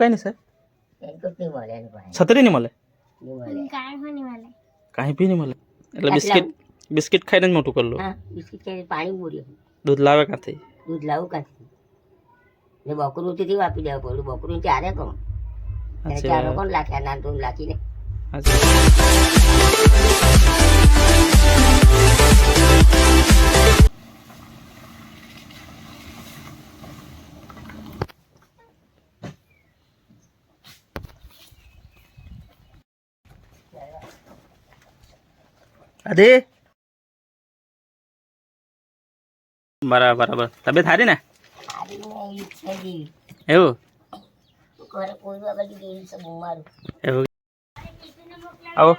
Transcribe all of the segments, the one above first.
કાંઈ નહીં પાસે છત્રી નહીં મળે કાંઈ બી નહીં મળે એટલે બિસ્કિટ બિસ્કિટ ખાઈને જ મોટું કરલું હા બિસ્કિટ ખાઈને પાણી પૂર્યું દૂધ લાવે કાંથી દૂધ લાવું કાંથી ને બકરું તેથી વાપી દેવું પડ્યું બકરું ચારે કોણ ચારો કોણ લાખે ના તું લાખીને સાચી. અરે. બરાબર બરાબર. તબિયત સારી ને? એવી? આવો.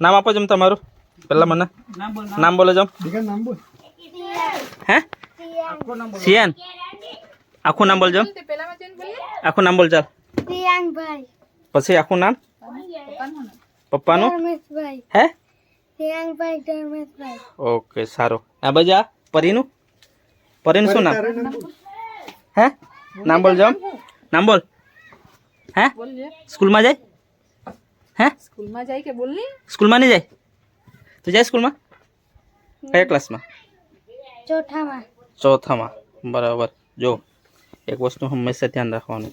નામ આપો જમ તમારું. પેલા મને. નામ બોલો જમ. હે? સિયાન. આખું નામ બોલજો. આખું નામ બોલ ચાલ પછી આખું નામ? પપ્પાનું? હે? પ્રિયાંકભાઈ ધર્મેશભાઈ ઓકે સારું. આ બજા પરીનું? પરીનું શું નામ? હે? નામ બોલ જમ. નામ બોલ. હે? સ્કૂલમાં જાય? હે? સ્કૂલમાં જાય કે બોલની? સ્કૂલમાં નહીં જાય? તું જાય સ્કૂલમાં? કયા ક્લાસમાં? ચોથામાં. ચોથામાં. બરાબર. જો એક વસ્તુ હંમેશા ધ્યાન રાખવાનું.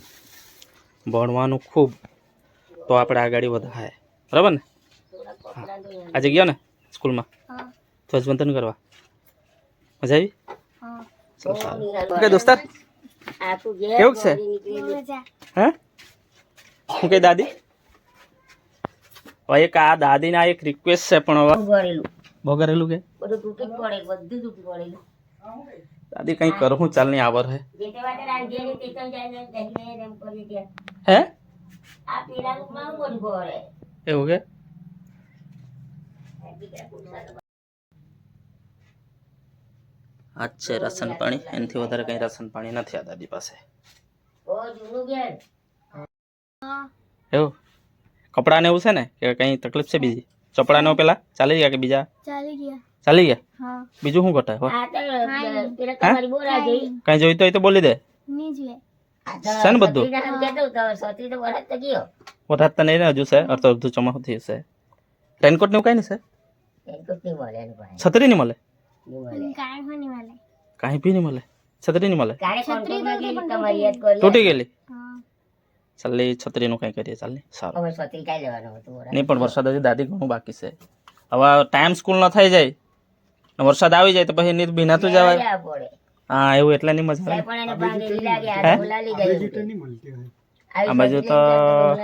ભણવાનું ખૂબ તો આપણે આગળ વધાય બરાબર ને. આજે ગયો ને સ્કૂલમાં હા ધ્વજવંદન કરવા મજા આવી હા ચાલો સારું ઓકે દોસ્તાર આખું ઘેર કેવું છે? દોડી નીકળેલું. મજા હે શું કે દાદી હવે એક આ દાદીને આ એક રિક્વેસ્ટ છે પણ હવે ભરેલું ભોગરેલું કે બધું તૂટી જ પડેલું બધું તૂટી પડેલું દાદી કંઈ કરું ચાલ નહીં આવર હે જે તે વાતે રાંધીએ તે તો જાય ને દહીંને એમ કરી દે. હે આ પીળા રૂપમાં હું બધું ભરે. એવું કે આ જ છે રાશન પાણી એનાથી વધારે કંઈ રાશન પાણી નથી આ દાદી પાસે બહુ જૂનું ઘેર. એવું કપડાને એવું છે ને કે કંઈ તકલીફ છે બીજી ચોપડાને એવું પેલા ચાલી ગયા કે બીજા ચાલી ગયા ચાલી ગયા હા બીજું શું ઘટાય હો આ તો પેલા તમારી બોરા જેવી. કાંઈ જોઈતું હોય તો બોલી દે ની જોઈએ આ તો છે ને બધું? સતીના આમ કહેતો તો, સતી તો વરસ તો ગયો. વરસાદ તો નહીં ને હજુ છે અડધો અડધું ચોમાસું થયું છે રેનકોટ ને એવું કાંઈ નહીં છે છત્રી ની મળે નહીં મળે. કાંઈ નહીં મળે કાંઈ બી નહીં મળે છત્રી નહીં મળે કાલે કોન્ટ્રાક્ટમાં ગયેલી તમારી યાદ કરી તૂટી ગયેલી ચાલે છત્રી છત્રીનું કઈ કરીએ ચાલ નહીં સારું. નહીં પણ વરસાદ હજી દાદી ઘણું બાકી છે હવે ટાઈમ સ્કૂલ ન થઈ જાય વરસાદ આવી જાય તો પછી નીર ભીનાતું જવાય હા એવું એટલે નહીં મજા આવે આ બાજુ તો-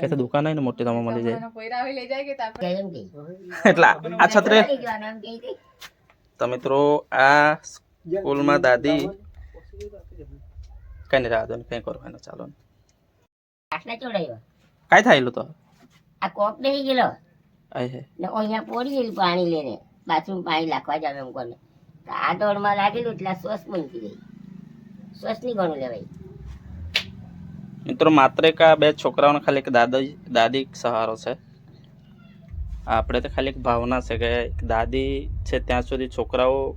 કે તો દુકાન હોય ને મોટી તો મળી જાય. એટલે આ છત્રી. તો મિત્રો આ સ્કૂલમાં દાદી કઈ નહીં રાહ દો કંઈ કરવાનું ચાલો આટલા થાયેલું તો? આ કોક નહીં ગયેલો. આય હે. ને અહીંયા પોરી ગયેલું પાણી લઈને. બાથરૂમ પાણી લાખવા જાવ એમ કોને. આ દોડમાં લાગેલું એટલે આ શ્વાસ બનતી ગઈ શ્વાસ નહીં ઘણું લેવાય. મિત્રો, માત્ર એક આ બે છોકરાઓને ખાલી એક દાદી દાદી સહારો છે. આપણે તો ખાલી એક ભાવના છે કે દાદી છે ત્યાં સુધી છોકરાઓ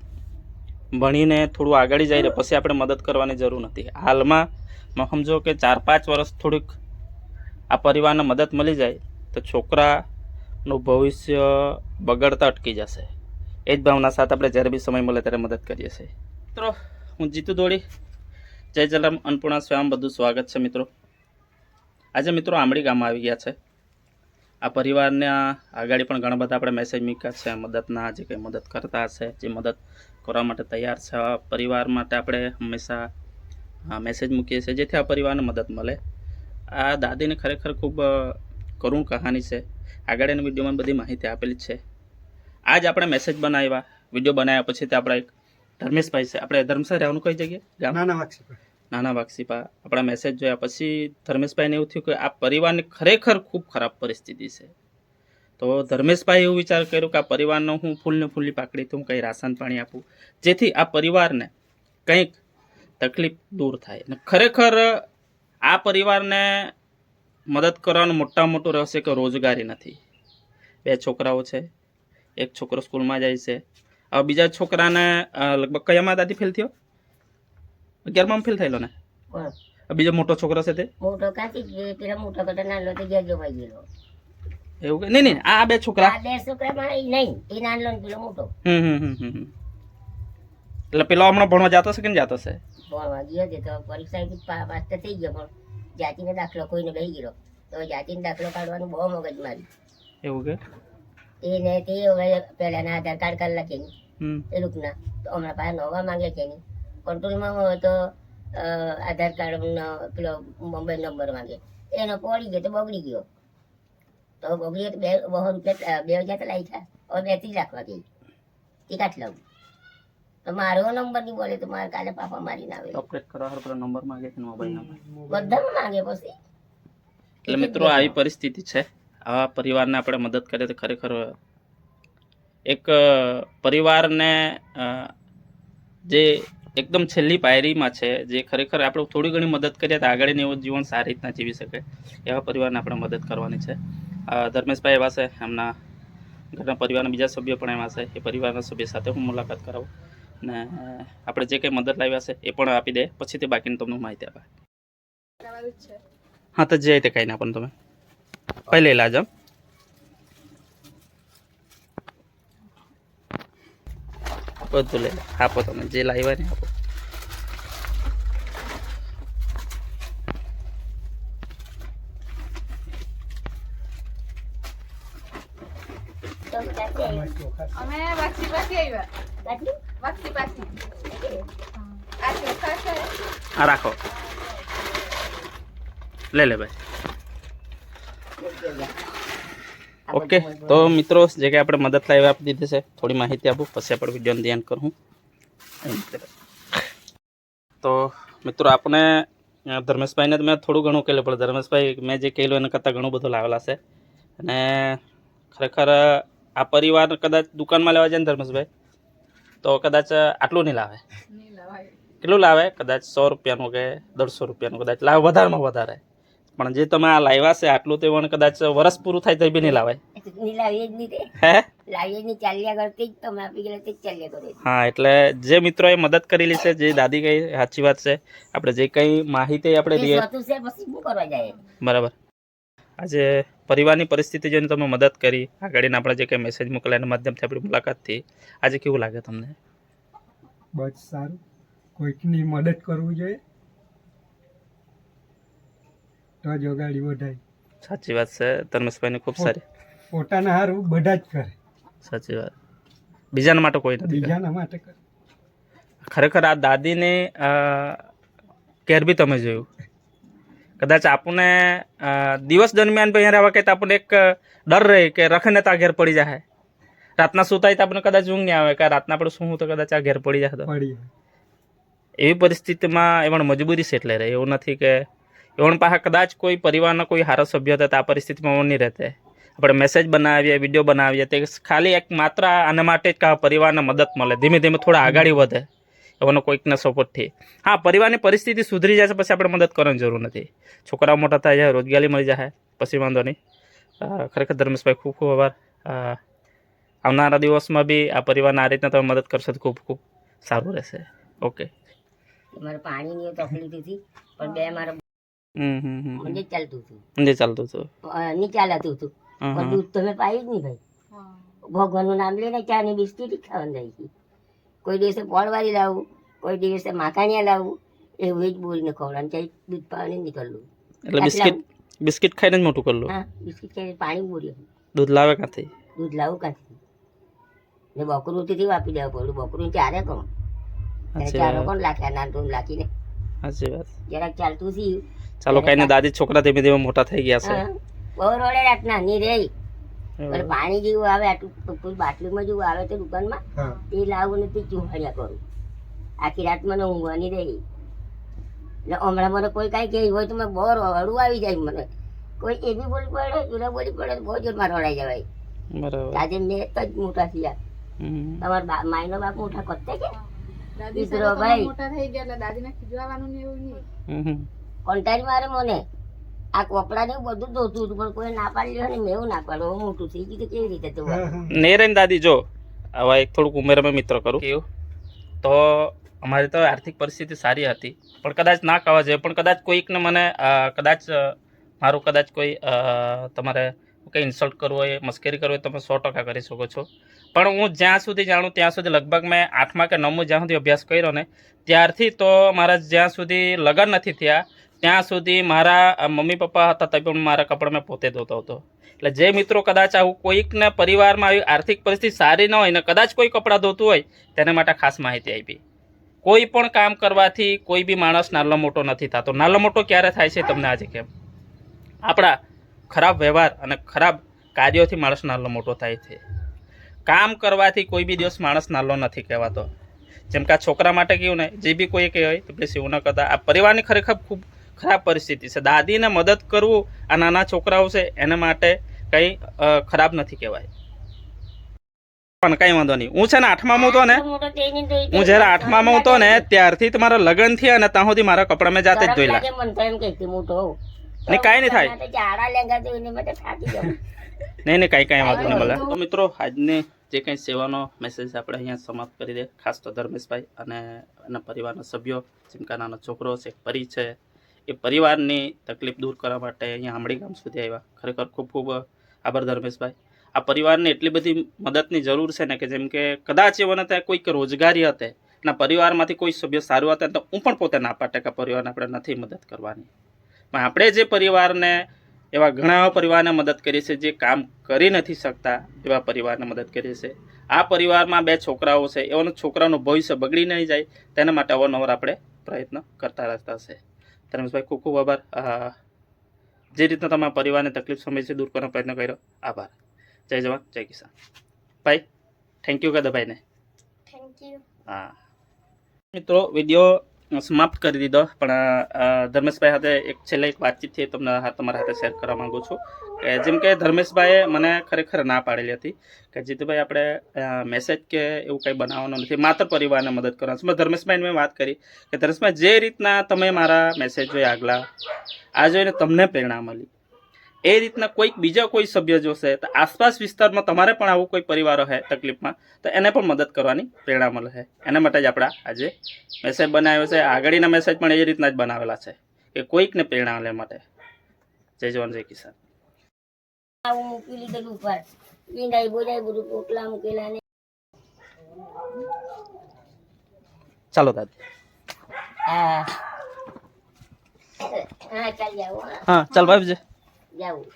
ભણીને થોડું આગળ જાય ને પછી આપણે મદદ કરવાની જરૂર નથી. હાલમાં સમજો કે ચાર, પાંચ વર્ષ થોડીક આ પરિવારને મદદ મળી જાય તો છોકરાનું ભવિષ્ય બગડતા અટકી જશે. એ જ ભાવના સાથે આપણે જ્યારે બી સમય મળે ત્યારે મદદ કરીએ છીએ. મિત્રો, હું જીતુ દોડી. જય જલારામ, અન્નપૂર્ણા સ્વયં. બધું સ્વાગત છે મિત્રો. આજે મિત્રો આંબળી ગામમાં આવી ગયા છે. આ પરિવારના આગળ પણ ઘણા બધા આપણે મેસેજ મૂક્યા છે. મદદના, જે કંઈ મદદ કરતા હશે, જે મદદ કરવા માટે તૈયાર છે. આ પરિવાર માટે આપણે હંમેશા મેસેજ મૂકીએ છીએ, જેથી આ પરિવારને મદદ મળે. આ દાદીને ખરેખર ખૂબ કરુણ કહાની છે. આગળ એની વિડીયોમાં બધી માહિતી આપેલી છે. આજ આપણે મેસેજ બનાવ્યા. વીડિયો બનાવ્યા પછી તે આપણા એક ધર્મેશભાઈ છે. આપણે ધર્મસર રહેવાનું કઈ જગ્યાએ? ગામ? નાના વાક્ષીપા આપણા મેસેજ જોયા પછી ધર્મેશભાઈને એવું થયું કે આ પરિવારની ખરેખર ખૂબ ખરાબ પરિસ્થિતિ છે. તો ધર્મેશભાઈ એવું વિચાર કર્યો કે આ પરિવારનો હું ફૂલને ફૂલની પાકડી તો હું કંઈ રાશન પાણી આપું. જેથી આ પરિવારને કંઈક તકલીફ દૂર થાય. અને ખરેખર આ પરિવારને મદદ કરવાનું મોટામાં મોટું રહસ્ય કે રોજગારી નથી. બે છોકરાઓ છે. એક છોકરો સ્કૂલમાં જાય છે. હવે બીજા છોકરાને લગભગ કયામાં દાદી ફેલ થયો? અગિયારમાં ફેલ થયેલો ને? બીજો મોટો છોકરો છે તે? મોટો કાચી ગયો પેલા મોટો કરતા નાનો તો ઘેર જોવાઈ ગયેલો. એવું કે? નહીં નહીં આ બે છોકરા. આ બે છોકરા પણ નહીં એ નાનો ને પેલો મોટો. હમ હમ હમ. એટલે પેલો હમણાં ભણવા જતો છે કે નહીં જતો છે ભણવા ગયો છે તો પરીક્ષા પાસ તો થઈ ગયો પણ જાતિનો દાખલો કોઈને લઈ ગયો તો જાતિનો દાખલો કાઢવાનું બહુ મગજ મારી. એવું કે? એને તે હવે પહેલાના આધાર કાર્ડ કાઢ લખે નહીં હમ. એ લોકોના. તો હમણાં પાસે નવા માંગે કે નહીં કંટ્રોલમાં હોય તો આધાર કાર્ડનો પેલો મોબાઈલ નંબર માંગે. એનો પડી ગયો તો બગડી ગયો. તો બગડી તો બે બહુ રૂપિયા બે હજાર તો લાગ્યા હવે બે ત્રીસ રાખવા ગઈ. કાઢ લઉં. તો મારો નંબર નહીં બોલે તો મારે કાલે પાપા મારીને આવે. અપડેટ કરવા હારું પેલો નંબર માંગે છે મોબાઈલ નંબર. બધા માંગે પછી. એટલે મિત્રો આવી પરિસ્થિતિ છે. આવા પરિવારને આપણે મદદ કરીએ તો ખરેખર એક પરિવારને જે એકદમ છેલ્લી પાયરીમાં છે જે ખરેખર આપણે થોડી ઘણી મદદ કરીએ તો આગળની એવું જીવન સારી રીતના જીવી શકે એવા પરિવારને આપણે મદદ કરવાની છે. ધર્મેશભાઈ એવા છે એમના ઘરના પરિવારના બીજા સભ્યો પણ એવા છે એ પરિવારના સભ્ય સાથે હું મુલાકાત કરાવું. ને આપણે જે કંઈ મદદ લાવ્યા છે એ પણ આપી દે પછી તે બાકીની તમને માહિતી આપે. હા તો જે તે કાંઈ ના પણ તમે. પહેલે ઇલાજ આમ બધું લઈ લે. આપો તમે જે લાવ્યા ને આપો? અમે વાક્ષી પાછી આવ્યા. વાક્ષી પાછી આ રાખો. લે લે ભાઈ. ઓકે તો મિત્રો જે કે આપણે મદદ લાવી આપી દીધી છે થોડી માહિતી આપું પછી આપણે વિડીયોને ધ્યાન કરું. તો મિત્રો આપણે ધર્મેશભાઈને મેં થોડું ઘણું કહેલું પણ ધર્મેશભાઈ મેં જે કહેલું એના કરતાં ઘણું બધું લાવેલા છે. અને ખરેખર આ પરિવાર કદાચ દુકાનમાં લેવા જાય ને ધર્મેશભાઈ તો કદાચ આટલું નહીં લાવે. કેટલું લાવે? કદાચ સો રૂપિયાનું કે દોઢસો રૂપિયાનું કદાચ લાવે વધારેમાં વધારે. પણ જે તમે આ લાવ્યા છે આટલું તે વણ કદાચ વરસ પૂરું થાય તો બી નહીં લાવાય. લાવીએ જ નહીં હે? લાવીએ નહીં ચાલ્યા કરતી જ તમે આપી ગયેલા તે ચાલ્યા કરે. હા એટલે જે મિત્રોએ મદદ કરેલી છે જે દાદી કઈ સાચી વાત છે આપણે જે કંઈ માહિતી આપણે દઈએ. સ્વતું છે પછી શું કરવા જાય? બરાબર. આજે પરિવારની પરિસ્થિતિ જોઈને તમે મદદ કરી આગળના આપણે જે કંઈ મેસેજ મોકલ્યા એના માધ્યમથી આપણી મુલાકાત થઈ. આજે કેવું લાગે તમને? બસ સારું. કોઈકની મદદ કરવું જોઈએ. તો જ અગાડી વધાય સાચી વાત છે. ધર્મેશભાઈની ખૂબ સારી. પોતાના હારું બધા જ કરે. સાચી વાત. બીજાના માટે કોઈ નથી બીજાના માટે કરે. ખરેખર આ દાદીને કેર બી તમે જોયું. કદાચ આપણને દિવસ દરમિયાન ભાઈ રહેવા કે આપણને એક ડર રહે કે રખને તો આ ઘેર પડી જાય રાતના સુતાય તો આપણને કદાચ ઊંઘ નહીં આવે કે રાતના આપણે શું તો કદાચ આ ઘેર પડી જાય તો. એવી પરિસ્થિતિમાં એવણ મજબૂરી છે એટલે રહે એવું નથી કે એવણ પાસે કદાચ કોઈ પરિવારના કોઈ સારો સભ્ય હતા, તો આ પરિસ્થિતિમાં નહીં રહેતે. આપણે મેસેજ બનાવીએ વીડિયો બનાવીએ, તે ખાલી એક માત્ર આના માટે જ પરિવારને મદદ મળે. ધીમે ધીમે થોડા આગળ વધે. એવાનો કોઈકના સપોર્ટથી હા, પરિવારની પરિસ્થિતિ સુધરી છે પછી આપણે મદદ કરવાની જરૂર નથી. છોકરાઓ મોટા થાય જાય, રોજગારી મળી જાય, પછી વાંધો નહીં. ખરેખર ધર્મેશભાઈ ખૂબ ખૂબ આભાર. આવનારા દિવસમાં બી આ પરિવારને આ રીતના તમે મદદ કરશો તો ખૂબ ખૂબ સારું રહેશે. ઓકે. પાણીની તકલીફ હતી, પણ બે મારે હમ હમ હમ મને ચાલતું હતું. જે ચાલતું હતું. નહીં ચાલતું હતું. પણ હમ. દૂધ તમે પાયું જ નહીં ભાઈ. ભગવાનનું નામ લઈને ચા ની બિસ્કીટ ખાવાનું જાય છે. કોઈ દિવસે પોળવારી લાવું કોઈ દિવસે માખાણિયા લાવું એવું જ બોલીને ખવડાવું ચાઈ દૂધ પાવાની નીકળવું એટલે બિસ્કિટ બિસ્કિટ ખાઈને જ મોટું કરલું? હા બિસ્કીટ ખાઈને પાણી બોલ્યું. દૂધ લાવે કાંથી દૂધ લાવું કાંથી ને બકરું તેથી વાપી દેવું પડ્યું. બકરું ચારે કોણ? ચારો કોણ લાખ્યા નાનું લાખીને. સાચી વાત. જરાક ચાલતું થયું. ચાલો કઈ ને દાદી છોકરા ધીમે ધીમે મોટા થઈ ગયા છે. બહુ રોડે રાત નાની રહી. પણ પાણી જેવું આવે આટલું બાટલીમાં જેવું આવે તો દુકાનમાં તે લાવું ને તે ચૂંટાડ્યા કરું. આખી રાત મને ઊંઘવાની રહી. એટલે હમણાં મને કોઈ કાંઈ કહે હોય તો મેં બહુ રડું આવી જાય મને. કોઈ એવી બોલી પડે જુદા બોલી પડે તો બહુ જોરમાં રડાઈ જવાય. બરાબર. આજે મેં તો જ મોટા થયા. તમારા માયનો બાપ મોટા કરતા કે? દાદી મિત્રો ભાઈ. મોટા થઈ ગયા એટલે દાદીને ખીજવાનું ને એવું નહીં. હમ. મારે મને. આ કપડા ને બધું ધોતું હતું પણ કોઈ ના પાડી હોય ને મેં એવું ના પાડ્યું. મોટું થઈ ગયું તો કેવી રીતે તું. ને દાદી જો હવે એક થોડુંક ઉંમરમાં મિત્ર કરું. કેવું? તો અમારી તો આર્થિક પરિસ્થિતિ સારી હતી પણ કદાચ ના કહેવા જોઈએ પણ કદાચ કોઈકને મને કદાચ મારું કદાચ કોઈ તમારે કંઈ ઇન્સલ્ટ કરવું હોય મસ્કરી કરવી હોય તમે સો ટકા કરી શકો છો. પણ હું જ્યાં સુધી જાણું ત્યાં સુધી લગભગ મેં આઠમા કે નવમું જ્યાં સુધી અભ્યાસ કર્યો ને ત્યારથી તો મારા જ્યાં સુધી લગ્ન નથી થયા ત્યાં સુધી મારા મમ્મી પપ્પા હતા તે પણ મારા કપડાં મેં પોતે ધોતો હતો. એટલે જે મિત્રો કદાચ આવું કોઈકને પરિવારમાં આવી આર્થિક પરિસ્થિતિ સારી ન હોય ને કદાચ કોઈ કપડાં ધોતું હોય, તેના માટે ખાસ માહિતી આપી. કોઈ પણ કામ કરવાથી કોઈ બી માણસ નાલ્લો મોટો નથી થતો. નાલો મોટો ક્યારે થાય છે તમને આજે કેમ? આપણા ખરાબ વ્યવહાર અને ખરાબ કાર્યોથી માણસ નાલ્લો મોટો થાય છે. કામ કરવાથી કોઈ બી દિવસ માણસ નાલ્લો નથી કહેવાતો. જેમ કે આ છોકરા માટે કેવું ને, જે બી કોઈ કહેવાય તો પ્લીઝ એવું ન કરતા, આ પરિવારની ખરેખર ખૂબ ખરાબ પરિસ્થિતિ છે. દાદીને મદદ કરવું આ નાના છોકરાઓ છે એના માટે કંઈ ખરાબ નથી કહેવાય. પણ કંઈ વાંધો નહીં. હું છે ને આઠમામાં તેની તો ને હું જ્યારે આઠમામાં તો ને ત્યારથી તમારા મારા લગ્ન થયા અને ત્યાં સુધી મારા કપડા મેં જાતે જ ધોઈ લા. ને કાંઈ નહીં થાય. નહીં નહીં કાંઈ કાંઈ વાંધો નહીં મળે તો મિત્રો આજની જે કંઈ સેવાનો મેસેજ આપણે અહીંયા સમાપ્ત કરી દે. ખાસ તો ધર્મેશભાઈ અને એના પરિવારના સભ્યો જેમ કે નાનો છોકરો છે પરી છે એ પરિવારની તકલીફ દૂર કરવા માટે અહીંયા આંબળી ગામ સુધી આવ્યા. ખરેખર ખૂબ ખૂબ આભાર ધર્મેશભાઈ. આ પરિવારને એટલી બધી મદદની જરૂર છે ને કે જેમ કે કદાચ એઓને ત્યાં કોઈક રોજગારી હતે ના પરિવારમાંથી કોઈ સભ્ય સારું હતા તો હું પણ પોતે ના પાડે કે પરિવારને આપણે નથી મદદ કરવાની. પણ આપણે જે પરિવારને, એવા ઘણા પરિવારને મદદ કરી છે જે કામ કરી નથી શકતા, એવા પરિવારને મદદ કરી છે આ પરિવારમાં બે છોકરાઓ છે એવાનો છોકરાનું ભવિષ્ય બગડી નહીં જાય, તેના માટે અવારનવાર આપણે પ્રયત્ન કરતા રહેતા છે. ધર્મેશભાઈ ખૂબ ખૂબ આભાર. જે રીતના તમારા પરિવારને તકલીફ સમય છે દૂર કરવાનો પ્રયત્ન કર્યો આભાર. જય જવાન જય કિસાન. ભાઈ થેન્ક યુ કદા ભાઈને. થેન્ક યુ હા. મિત્રો વીડિયો સમાપ્ત કરી દીધો. પણ ધર્મેશભાઈ સાથે એક છેલ્લે એક વાતચીત છે તમને તમારા સાથે શેર કરવા માંગુ છું. કે જેમ કે ધર્મેશભાઈએ મને ખરેખર ના પાડેલી હતી કે જીતુભાઈ આપણે મેસેજ કે એવું કંઈ બનાવવાનું નથી, માત્ર પરિવારને મદદ કરવાનું છે. મેં ધર્મેશભાઈને મેં વાત કરી કે ધર્મેશભાઈ, જે રીતના તમે મારા મેસેજ જોઈ આગલા, આ જોઈને તમને પ્રેરણા મળી. એ રીતના કોઈક બીજા કોઈ સભ્ય જોશે તો આસપાસ વિસ્તારમાં તમારે પણ આવું કોઈ પરિવારો હોય તકલીફમાં તો એને પણ મદદ કરવાની પ્રેરણા મળે એના માટે જ આપણા આજે મેસેજ બનાવ્યો છે. આગળના મેસેજ પણ એ રીતના જ બનાવેલા છે કે કોઈકને પ્રેરણા લે માટે. જય જવાન જય કિસાન. આવું મૂકી લીધેલું ઉપર લીંડાઈ બોલાઈ બધું પોટલા મૂકેલા ને. ચાલો દાદી. હા. હા ચાલ ભાઈ જાવું